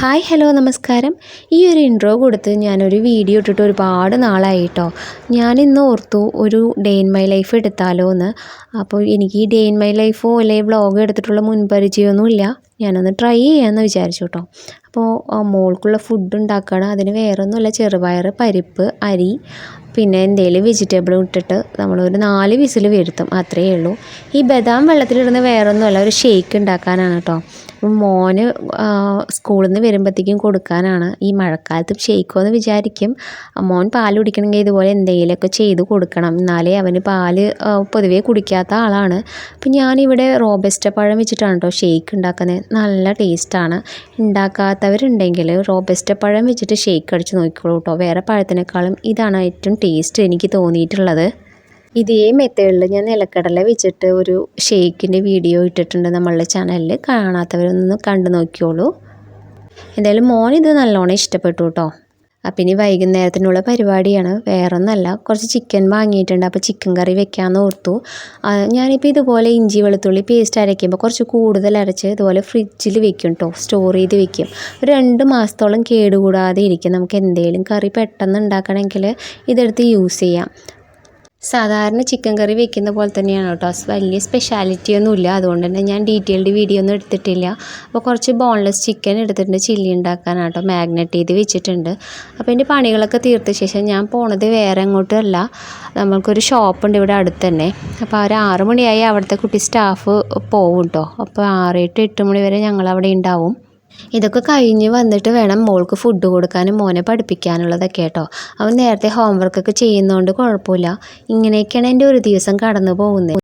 Hi hello നമസ്കാരം. ഈ ഒരു ഇൻട്രോ കൊടുത്ത് ഞാനൊരു വീഡിയോ ഇട്ടിട്ട് ഒരുപാട് നാളായിട്ടോ. ഞാനിന്ന് ഓർത്തു ഒരു ഡേ ഇൻ മൈ ലൈഫ് എടുത്താലോ എന്ന് അപ്പോൾ എനിക്ക് ഈ ഡേ ഇൻ മൈ ലൈഫോ അല്ലെങ്കിൽ ബ്ലോഗ് എടുത്തിട്ടുള്ള മുൻപരിചയമൊന്നുമില്ല ഞാനൊന്ന് ട്രൈ ചെയ്യാമെന്ന് വിചാരിച്ചു കേട്ടോ അപ്പോൾ മോൾക്കുള്ള ഫുഡ് ഉണ്ടാക്കണം. അതിന് വേറെ ഒന്നുമില്ല ചെറുപയർ പരിപ്പ് അരി പിന്നെ എന്തെങ്കിലും വെജിറ്റബിൾ ഇട്ടിട്ട് നമ്മളൊരു നാല് വിസിൽ വരുത്തും. അത്രയേ ഉള്ളൂ. ഈ ബദാം വെള്ളത്തിലിടുന്ന വേറെ ഒന്നുമല്ല ഒരു ഷേക്ക് ഉണ്ടാക്കാനാണ് കേട്ടോ മോന് സ്കൂളിൽ നിന്ന് വരുമ്പോഴത്തേക്കും കൊടുക്കാനാണ്. ഈ മഴക്കാലത്ത് ഷേക്കോ വിചാരിക്കും. മോൻ പാൽ കുടിക്കണമെങ്കിൽ ഇതുപോലെ എന്തെങ്കിലുമൊക്കെ ചെയ്ത് കൊടുക്കണം. എന്നാലേ അവന് പാൽ പൊതുവേ കുടിക്കാത്ത ആളാണ്. അപ്പം ഞാനിവിടെ റോബസ്റ്റ പഴം വെച്ചിട്ടാണ് കേട്ടോ ഷേക്ക് ഉണ്ടാക്കുന്നത്. നല്ല ടേസ്റ്റാണ് ഉണ്ടാക്കാത്തവരുണ്ടെങ്കിൽ റോബസ്റ്റ പഴം വെച്ചിട്ട് ഷേക്ക് അടിച്ച് നോക്കിക്കോളൂ കേട്ടോ വേറെ പഴത്തിനേക്കാളും ഇതാണ് ഏറ്റവും ടേസ്റ്റ് എനിക്ക് തോന്നിയിട്ടുള്ളത്. ഇതേ മെത്തേഡിൽ ഞാൻ നിലക്കടല വെച്ചിട്ട് ഒരു ഷേക്കിന്റെ വീഡിയോ ഇട്ടിട്ടുണ്ട് നമ്മളുടെ ചാനലിൽ കാണാത്തവരൊന്നും കണ്ടു നോക്കിയോളൂ എന്തായാലും മോൻ ഇത് നല്ലോണം ഇഷ്ടപ്പെട്ടു കേട്ടോ അപ്പം ഇനി വൈകുന്നേരത്തിനുള്ള പരിപാടിയാണ്. വേറൊന്നല്ല കുറച്ച് ചിക്കൻ വാങ്ങിയിട്ടുണ്ട്. അപ്പോൾ ചിക്കൻ കറി വെക്കാമെന്ന് ഓർത്തു. ഞാനിപ്പോൾ ഇതുപോലെ ഇഞ്ചി വെളുത്തുള്ളി പേസ്റ്റ് അരയ്ക്കുമ്പോൾ കുറച്ച് കൂടുതൽ അരച്ച് ഇതുപോലെ ഫ്രിഡ്ജിൽ വെക്കും കേട്ടോ സ്റ്റോർ ചെയ്ത് വെക്കും. രണ്ട് മാസത്തോളം കേടുകൂടാതെ ഇരിക്കും. നമുക്ക് എന്തെങ്കിലും കറി പെട്ടെന്ന് ഉണ്ടാക്കണമെങ്കിൽ ഇതെടുത്ത് യൂസ് ചെയ്യാം. സാധാരണ ചിക്കൻ കറി വെക്കുന്ന പോലെ തന്നെയാണ് കേട്ടോ. വലിയ സ്പെഷ്യാലിറ്റി ഒന്നുമില്ല അതുകൊണ്ട് തന്നെ ഞാൻ ഡീറ്റെയിൽഡ് വീഡിയോ ഒന്നും എടുത്തിട്ടില്ല. അപ്പോൾ കുറച്ച് ബോൺലെസ് ചിക്കൻ എടുത്തിട്ടുണ്ട് ചില്ലി ഉണ്ടാക്കാൻ കേട്ടോ. മാഗ്നറ്റ് ചെയ്ത് വെച്ചിട്ടുണ്ട്. അപ്പോൾ എന്റെ പണികളൊക്കെ തീർത്ത ശേഷം ഞാൻ പോണത് വേറെ അങ്ങോട്ടല്ല നമ്മൾക്കൊരു ഷോപ്പുണ്ട് ഇവിടെ അടുത്ത് തന്നെ. അപ്പോൾ ഒരു ആറ് മണിയായി അവിടുത്തെ കുട്ടി സ്റ്റാഫ് പോവും കേട്ടോ. അപ്പോൾ ആറ് എട്ട് എട്ട് മണി വരെ ഞങ്ങൾ അവിടെ ഉണ്ടാവും. ഇതൊക്കെ കഴിഞ്ഞ് വന്നിട്ട് വേണം മോൾക്ക് ഫുഡ് കൊടുക്കാനും മോനെ പഠിപ്പിക്കാനുള്ളതൊക്കെ കേട്ടോ. അവൻ നേരത്തെ ഹോംവർക്കൊക്കെ ചെയ്യുന്നതുകൊണ്ട് കുഴപ്പമില്ല. ഇങ്ങനെയൊക്കെയാണ് എന്റെ ഒരു ദിവസം കടന്നു പോകുന്നത്.